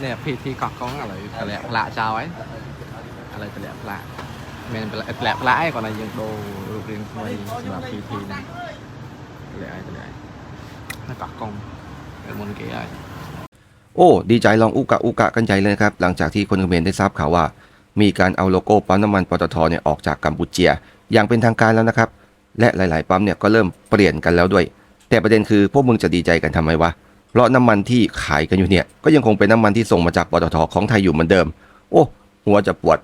เนี่ยพีทีกอกกองอะไรตะแหลกละเจ้าไว้อะไรตะแหลกละเมนแหลกแหลกละไอ้ก่อนอะไรยังโดรูปเรียงทำไมสำหรับพีทีนะตะแหลกไอ้ตะแหลกหน้ากากกองเป็นมนเก๋ไอ้โอ้ดีใจลองอุกะอุกะกันใจเลยนะครับ หลังจากที่คนเขมรได้ทราบข่าวว่า มีการเอาโลโก้ปั๊มน้ำมันปตทเนี่ยออกจากกัมพูเชียอย่างเป็นทางการแล้วนะครับ และหลาย ๆ ปั๊มเนี่ยก็เริ่มเปลี่ยนกันแล้วด้วย แต่ประเด็นคือพวกมึงจะดีใจกันทำไมวะ เพราะน้ำมันที่ขายกันอยู่เนี่ย ก็ยังคงเป็นน้ำมันที่ส่งมาจากปตทของไทยอยู่เหมือนเดิม โอ้ หัวจะปวด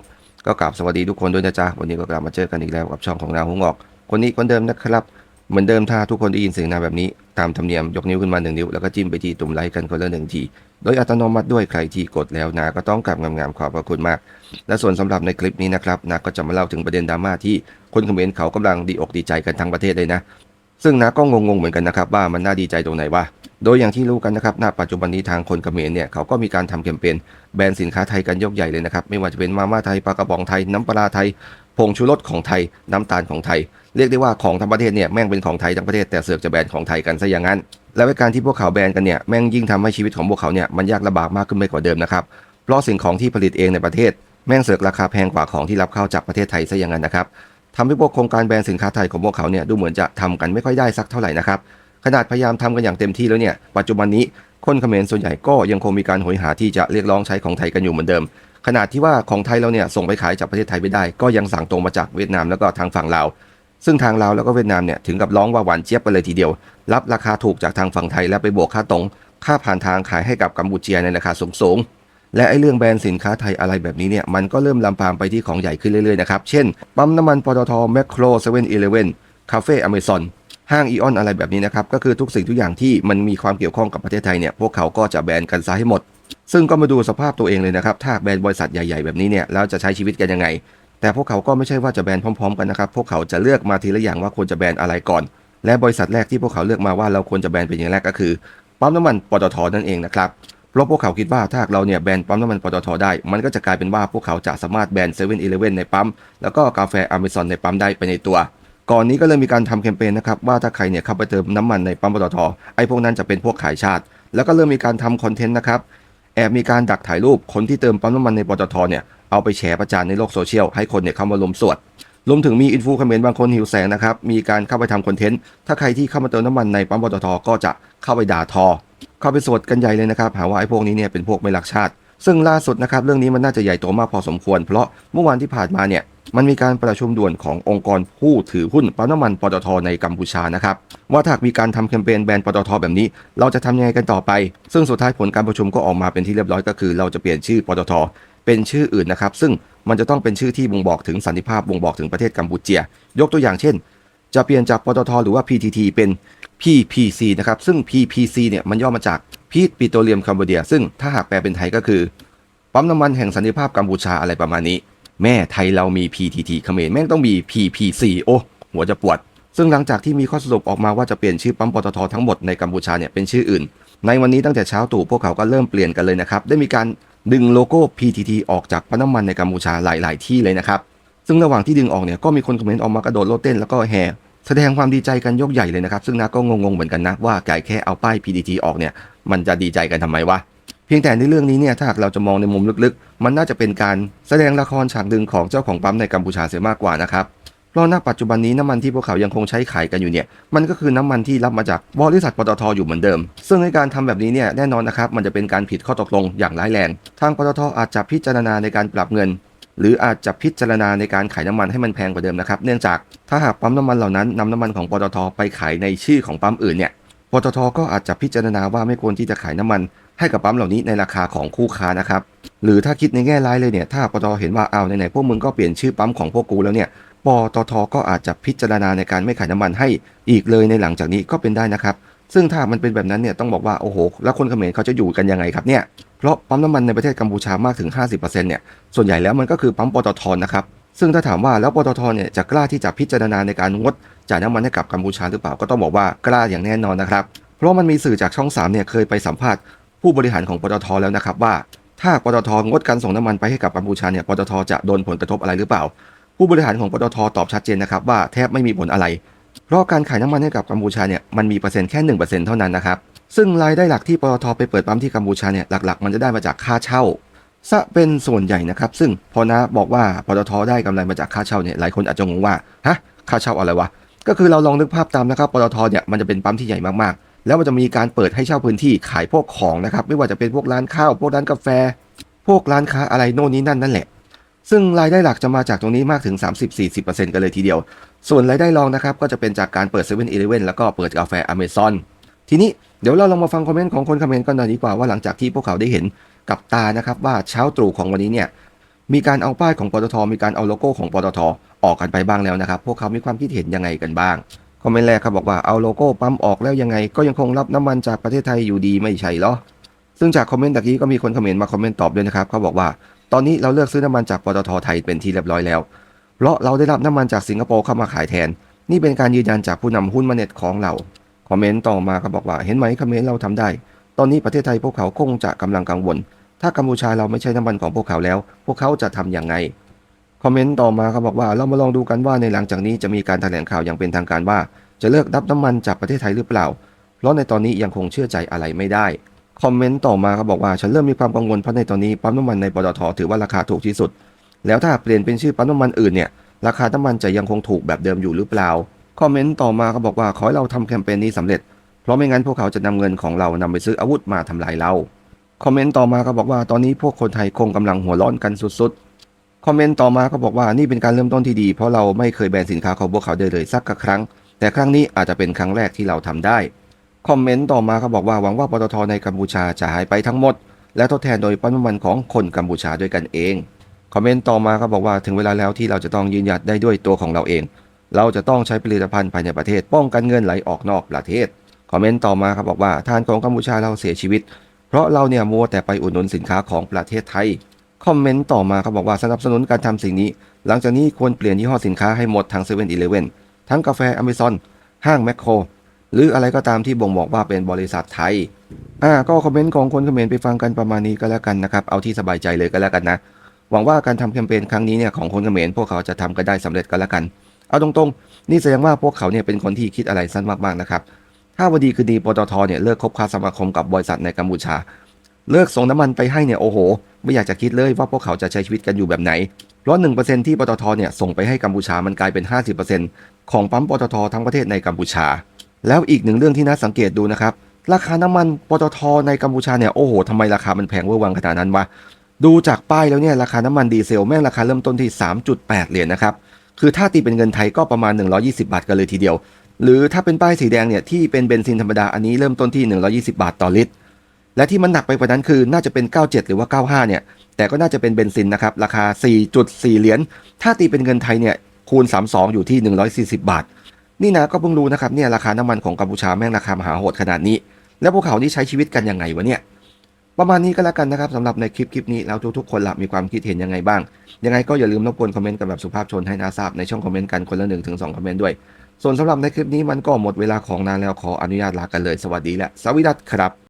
ก็กราบสวัสดีทุกคนด้วยนะจ๊ะ วันนี้ก็กลับมาเจอกันอีกแล้วกับช่องของนาหงอก คนนี้คนเดิมนะครับ เหมือนเดิมถ้าทุกคนได้ยินเสียงนาแบบนี้ ตามธรรมเนียมยกนิ้วขึ้นมาหนึ่งนิ้ว แล้วก็จิ้มไปที่ตุ่มไลค์กันคนละหนึ่งที โดยอัตโนมัติด้วยใครที่กดแล้วนาก็ต้องกลับงามๆขอบพระคุณมาก และส่วนสำหรับในคลิปนี้นะครับนาก็จะมาเล่าถึงประเด็นดราม่าที่คนเขมรเขากำลังดีอกดีใจกันทั้งประเทศเลยนะ ซึ่งนาก็งงๆเหมือนกันนะครับว่ามันน่าดีใจตรงไหนวะโดยอย่างที่รู้กันนะครับณปัจจุบันนี้ทางคนเขมรเนี่ยเขาก็มีการทำแคมเปญแบรนด์สินค้าไทยกันยกใหญ่เลยนะครับ ไม่ว่าจะเป็นมาม่าไทยปลากระป๋องไทย น้ำปลาไทยผงชูรสของไทย น้ำตาลของไทย เรียกได้ว่าของทั้งประเทศเนี่ยแม่งเป็นของไทยทั้งประเทศแต่เสือกจะแบนของไทยกันซะอย่างนั้น และในการที่พวกเขาแบนกันเนี่ยแม่งยิ่งทำให้ชีวิตของพวกเขาเนี่ยมันยากลำบากมากขึ้นไปกว่าเดิมนะครับเพราะสิ่งของที่ผลิตเองในประเทศแม่งเสือกราคาแพงกว่าของที่รับเข้าจากประเทศไทยซะอย่างนั้นนะครับ ทำให้พวกโครงการแบรนด์สินค้าไทยของพวกเขาเนี่ยดูเหมือนจะทำกันไม่ค่อยได้สักเท่าไหร่นะครับ ขนาดพยายามทำกันอย่างเต็มที่แล้วเนี่ย ปัจจุบันนี้คนเขมรส่วนใหญ่ก็ยังคงมีการโหยหาที่จะเรียกร้องใช้ของไทยกันอยู่เหมือนเดิม ขนาดที่ว่าของไทยเราเนี่ยส่งไปขายจากประเทศไทยไม่ได้ ก็ยังสั่งตรงมาจากเวียดนามแล้วก็ทางฝั่งลาว ซึ่งทางลาวแล้วก็เวียดนามเนี่ยถึงกับร้องว่าหวานเจี๊ยบไปเลยทีเดียว รับราคาถูกจากทางฝั่งไทยแล้วไปบวกค่าตรง ค่าผ่านทางขายให้กับกัมพูเชียในราคาสูงๆ และไอ้เรื่องแบรนด์สินค้าไทยอะไรแบบนี้เนี่ยมันก็เริ่มลามปามไปที่ของใหญ่ขึ้นเรื่อยๆนะครับ เช่น ปั๊มน้ำมันปตทแมคโครเซเว่นอีเลเว่นคาเฟ่อเมซอนห้างอีออนอะไรแบบนี้นะครับ ก็คือทุกสิ่งทุกอย่างที่มันมีความเกี่ยวข้องกับประเทศไทยเนี่ยพวกเขาก็จะแบนกันซะให้หมด ซึ่งก็มาดูสภาพตัวเองเลยนะครับ ถ้าแบรนด์บริษัทใหญ่ๆแบบนี้เนี่ยแล้วจะใช้ชีวิตกันยังไง แต่พวกเขาก็ไม่ใช่ว่าจะแบนพร้อม ๆ กันนะครับ พวกเขาจะเลือกมาทีละอย่างว่าควรจะแบนอะไรก่อน และบริษัทแรกที่พวกเขาเลือกมาว่าเราควรจะแบนเป็นอย่างแรกก็คือปั๊มน้ำมันปตทนั่นเองนะครับ เพราะพวกเขาคิดว่าถ้าเราเนี่ยแบนปั๊มน้ำมันปตทได้ มันก็จะกลายเป็นว่าพวกเขาจะสามารถแบนเซเว่นอีเลเว่นในปั๊ม แล้วก็กาแฟอเมซอนในปั๊มได้ไปในตัว ก่อนนี้ก็เลยมีการทำแคมเปญนะครับว่าถ้าใครเนี่ยเข้าไปเติมน้ำมันในปั๊มปตทไอ้พวกนั้นจะเป็นพวกขายชาติ แล้วก็เริ่มมีการทำคอนเทนต์นะครับแอบมีการดักถ่ายรูปคนที่เติมปั๊มน้ำมันในปตทเนี่ยเอาไปแชร์ประจานในโลกโซเชียลให้คนเนี่ยเข้ามาลมสวดรวมถึงมีอินฟูคอมเมนต์บางคนหิวแสงนะครับมีการเข้าไปทำคอนเทนต์ถ้าใครที่เข้ามาเติมน้ำมันในปั๊มปตทก็จะเข้าไปด่าทอ เข้าไปสวดกันใหญ่เลยนะครับหาว่าไอ้พวกนี้เนี่ยเป็นพวกไม่รักชาติ ซึ่งล่าสุดนะครับเรื่องนี้มันน่าจะใหญ่โตมากพอสมควร เพราะเมื่อวานที่ผ่านมาเนี่ยมันมีการประชุมด่วนขององค์กรผู้ถือหุ้นปั๊มน้ำมันปตทในกัมพูชานะครับว่าถ้าหากมีการทำแคมเปญแบรนด์ปตทแบบนี้ เราจะทำยังไงกันต่อไป ซึ่งสุดท้ายผลการประชุมก็ออกมาเป็นที่เรียบร้อยก็คือ เราจะเปลี่ยนชื่อปตทเป็นชื่ออื่นนะครับซึ่งมันจะต้องเป็นชื่อที่บ่งบอกถึงสันติภาพบ่งบอกถึงประเทศกัมพูเชีย ยกตัวอย่างเช่น จะเปลี่ยนจากปตทหรือว่า PTT เป็น PPC นะครับ ซึ่ง PPC เนี่ยมันย่อมาจากพีทปิโตรเลียมคัมโบเดีย ซึ่งถ้าหากแปลเป็นไทยก็คือ ปั๊มน้ำมันแห่งสันติภาพกัมพูชาอะไรประมาณนี้ แม่ไทยเรามี PTT เขมรแม่งต้องมี PPC โอ้ หัวจะปวด ซึ่งหลังจากที่มีข้อสรุปออกมาว่าจะเปลี่ยนชื่อปั๊มปตททั้งหมดในกัมพูชาเนี่ยเป็นชื่ออื่น ในวันนี้ตั้งแต่เช้าตู่พวกเขาก็เริ่มเปลี่ยนกันเลยนะครับได้มีการดึงโลโก้ PTT ออกจากปั๊มน้ำมันในกัมพูชาหลาย ๆ ที่เลยนะครับ ซึ่งระหว่างที่ดึงออกเนี่ยก็มีคนคอมเมนต์ออกมากระโดดโลดเต้นแล้วก็แห่แสดงความดีใจกันยกใหญ่เลยนะครับซึ่งนาก็งงๆเหมือนกันนะว่าไก่แค่เอาป้าย PTT ออกเนี่ยมันจะดีใจกันทำไมวะเพียงแต่ในเรื่องนี้เนี่ยถ้าหากเราจะมองในมุมลึกๆ มันน่าจะเป็นการแสดงละครฉากดึงของเจ้าของปั๊มในกัมพูชาเสียมากกว่านะครับ เพราะณปัจจุบันนี้น้ำมันที่พวกเขายังคงใช้ขายกันอยู่เนี่ย มันก็คือน้ำมันที่รับมาจากบริษัทปตทอยู่เหมือนเดิม ซึ่งในการทำแบบนี้เนี่ยแน่นอนนะครับมันจะเป็นการผิดข้อตกลงอย่างร้ายแรง ทางปตทอาจจะพิจารณาในการปรับเงิน หรืออาจจะพิจารณาในการขายน้ำมันให้มันแพงกว่าเดิมนะครับ เนื่องจากถ้าหากปั๊มน้ำมันเหล่านั้นนำน้ำมันของปตทไปขายในชื่อของปั๊มอื่นเนี่ยปตทก็อาจจะพิจารณาว่าไม่ควรที่จะขายน้ำมันให้กับปั๊มเหล่านี้ในราคาของคู่ค้านะครับ หรือถ้าคิดในแง่ร้ายเลยเนี่ย ถ้าปตทเห็นว่าเอาไหนๆพวกมึงก็เปลี่ยนชื่อปั๊มของพวกกูแล้วเนี่ยปตทก็อาจจะพิจารณาในการไม่ขายน้ำมันให้อีกเลยในหลังจากนี้ก็เป็นได้นะครับ ซึ่งถ้ามันเป็นแบบนั้นเนี่ยต้องบอกว่าโอ้โหแล้วคนเขมรเขาจะอยู่กันยังไงครับเนี่ย เพราะปั๊มน้ำมันในประเทศกัมพูชามากถึง 50%เนี่ยส่วนใหญ่แล้วมันก็คือปั๊มปตทนะครับซึ่งถ้าถามว่าแล้วปตทเนี่ยจะกล้าที่จะพิจารณาในการงดจ่ายน้ำมันให้กับกัมพูชาหรือเปล่าก็ต้องบอกว่ากล้าอย่างแน่นอนนะครับ เพราะมันมีสื่อจากช่อง3เนี่ยเคยไปสัมภาษณ์ผู้บริหารของปตทแล้วนะครับว่า ถ้าปตทงดการส่งน้ำมันไปให้กับกัมพูชาเนี่ยปตทจะโดนผลกระทบอะไรหรือเปล่า ผู้บริหารของปตทตอบชัดเจนนะครับว่าแทบไม่มีผลอะไร เพราะการขายน้ำมันให้กับกัมพูชาเนี่ยมันมีเปอร์เซ็นต์แค่1%เท่านั้นนะครับ ซึ่งรายได้หลักที่ปตทไปเปิดปั๊มที่กัมพูชาเนี่ยหลักๆ มันจะได้มาจากค่าเช่าซะเป็นส่วนใหญ่นะครับซึ่งพอนะบอกว่าปตทได้กำไรมาจากค่าเช่าเนี่ยหลายคนอาจจะงงว่าฮะค่าเช่าอะไรวะก็คือเราลองนึกภาพตามนะครับปตทเนี่ยมันจะเป็นปั๊มที่ใหญ่มากๆ แล้วมันจะมีการเปิดให้เช่าพื้นที่ขายพวกของนะครับไม่ว่าจะเป็นพวกร้านข้าวพวกร้านกาแฟ พวกร้านค้าอะไรโน่นนี้นั่นนั่นแหละ ซึ่งรายได้หลักจะมาจากตรงนี้มากถึง 30-40%กันเลยทีเดียว ส่วนรายได้รองนะครับก็จะเป็นจากการเปิด7 e เ e ่ e อแล้วก็เปิดกาแฟอเมซอน ทีนี้เดี๋ยวเราลองมาฟังคอมเมนต์ของคนคอมเมนต์กันหน่อยดีกว่าว่าหลังจากที่พวกเขาได้เห็นกับตานะครับว่าเช้าตรู่ของวันนี้เนี่ยมีการเอาป้ายของปตทมีการเอาโลโก้ของปตทออกกันไปบ้างแล้วนะครับ พวกเขามีความคิดเห็นยังไงกันบ้างคอมเมนต์แรกครับบอกว่าเอาโลโก้ปั๊มออกแล้วยังไง ก็ยังคงรับน้ำมันจากประเทศไทยอยู่ดีไม่ใช่เหรอซึ่งจากคอมเมนต์ตะกี้ก็มีคนคอมเมนต์มาคอมเมนต์ตอบด้วยนะครับเขาบอกว่าตอนนี้เราเลือกซื้อน้ำมันจากปตทไทยเป็นที่เรียบร้อยแล้ว เพราะเราได้รับน้ำมันจากสิงคโปร์เข้ามาขายแทน นี่เป็นการยืนยันจากผู้นำหุ้นมาเน็ตของเรา คอมเมนต์ต่อมาก็บอกว่าเห็นไหมคอมเมนต์เราทำได้ ตอนนี้ประเทศไทยพวกเขาคงจะกำลังกังวล ถ้ากัมพูชาเราไม่ใช่น้ำมันของพวกเขาแล้ว พวกเขาจะทำอย่างไงคอมเมนต์ต่อมาเขาบอกว่าเรามาลองดูกันว่าในหลังจากนี้จะมีการแถลงข่าวอย่างเป็นทางการว่า จะเลิกรับน้ำมันจากประเทศไทยหรือเปล่า เพราะในตอนนี้ยังคงเชื่อใจอะไรไม่ได้คอมเมนต์ต่อมาเขาบอกว่าฉันเริ่มมีความกังวลเพราะในตอนนี้ปั๊มน้ำมันในปตทถือว่าราคาถูกที่สุด แล้วถ้าเปลี่ยนเป็นชื่อปั๊มน้ำมันอื่นเนี่ยราคาน้ำมันจะยังคงถูกแบบเดิมอยู่หรือเปล่า คอมเมนต์ต่อมาเขาบอกว่าขอให้เราทำแคมเปญนี้สำเร็จ เพราะไม่งั้นพวกเขาจะนำเงินของเรานำไปซื้ออาวุธมาทำลายเรา คอมเมนต์ต่อมาเขาบอกว่าตอนนี้พวกคนไทยคงกำลังหัวร้อนกันสุดๆ คอมเมนต์ต่อมาเขาบอกว่านี่เป็นการเริ่มต้นที่ดี เพราะเราไม่เคยแบนสินค้าของพวกเขาได้เลยสักครั้ง แต่ครั้งนี้อาจจะเป็นครั้งแรกที่เราทำได้ คอมเมนต์ต่อมาเขาบอกว่าหวังว่าปตทในกัมพูชาจะหายไปทั้งหมด และทดแทนโดยปั๊มน้ำมันของคนกัมพูชาด้วยกันเอง คอมเมนต์ต่อมาเขาบอกว่าถึงเวลาแล้วที่เราจะต้องยืนหยัดได้ด้วยตัวของเราเอง เราจะต้องใช้ผลิตภัณฑ์ภายในประเทศ ป้องกันเงินไหลออกนอกประเทศ คอมเมนต์ต่อมาครับบอกว่าทานของกัมพูชาเราเสียชีวิต เพราะเราเนี่ยมัวแต่ไปอุดหนุนสินค้าของประเทศไทย คอมเมนต์ต่อมาเขาบอกว่าสนับสนุนการทำสิ่งนี้ หลังจากนี้ควรเปลี่ยนยี่ห้อสินค้าให้หมดทั้ง7 e เ e ่ e อทั้งกาแฟอเมซอนห้างแมคโครหรืออะไรก็ตามที่บ่งบอกว่าเป็นบริษัทไทย อ่า ก็คอมเมนต์ของคนคอมเมนต์ไปฟังกันประมาณนี้ก็แล้วกันนะครับ เอาที่สบายใจเลยก็แล้วกันนะ หวังว่าการทำแคมเปญครั้งนี้เนี่ยของคนคอมเขมรพวกเขาจะทำกันได้สำเร็จก็แล้วกัน เอาตรงๆ นี่แสดงว่าพวกเขาเนี่ยเป็นคนที่คิดอะไรสั้นมากๆนะครับถ้าวันดีคือดีปตทเนี่ยเลิกคบค้าสมาคมกับบริษัทในกัมพูชา เลิกส่งน้ำมันไปให้เนี่ยโอ้โห ไม่อยากจะคิดเลยว่าพวกเขาจะใช้ชีวิตกันอยู่แบบไหนเพราะ1%ที่ปตทเนี่ยส่งไปให้กัมพูชามันกลายเป็น 50%ของปั๊มปตททั้งประเทศในกัมพูชา แล้วอีกหนึ่งเรื่องที่น่าสังเกตดูนะครับราคาน้ำมันปตทในกัมพูชาเนี่ยโอ้โหทำไมราคามันแพงเวอร์วังขนาดนั้นวะดูจากป้ายแล้วเนี่ยราคาน้ำมันดีเซลแม่งราคาเริ่มต้นที่ 3.8 เหรียญนะครับ คือถ้าตีเป็นเงินไทยก็ประมาณ 120 บาทกันเลยทีเดียว หรือถ้าเป็นป้ายสีแดงเนี่ยที่เป็นเบนซินธรรมดาอันนี้เริ่มต้นที่ 120 บาทต่อลิตร และที่มันหนักไปกว่านั้นคือน่าจะเป็น 97 หรือว่า 95 เนี่ย แต่ก็น่าจะเป็นเบนซินนะครับราคา 4.4 เหรียญ ถ้าตีเป็นเงินไทยเนี่ยคูณ 32 อยู่ที่ 140 บาท นี่นะก็เพิ่งรู้นะครับเนี่ยราคาน้ำมันของกัมพูชาแม่งราคามหาโหดขนาดนี้ แล้วพวกเขานี่ใช้ชีวิตกันยังไงวะเนี่ย ประมาณนี้ก็แล้วกันนะครับสำหรับในคลิปคลิปนี้แล้วทุกๆคนละมีความคิดเห็นยังไงบ้าง ยังไงก็อย่าลืมรบกวนคอมเมนต์กันแบบสุภาพชนให้นาทราบในช่องคอมเมนต์กันคนละหนึ่งถึงสองคอมเมนต์ด้วย ส่วนสำหรับในคลิปนี้มันก็หมดเวลาของนานแล้วขออนุญาตลากันเลยสวัสดีและสวัสดีครับ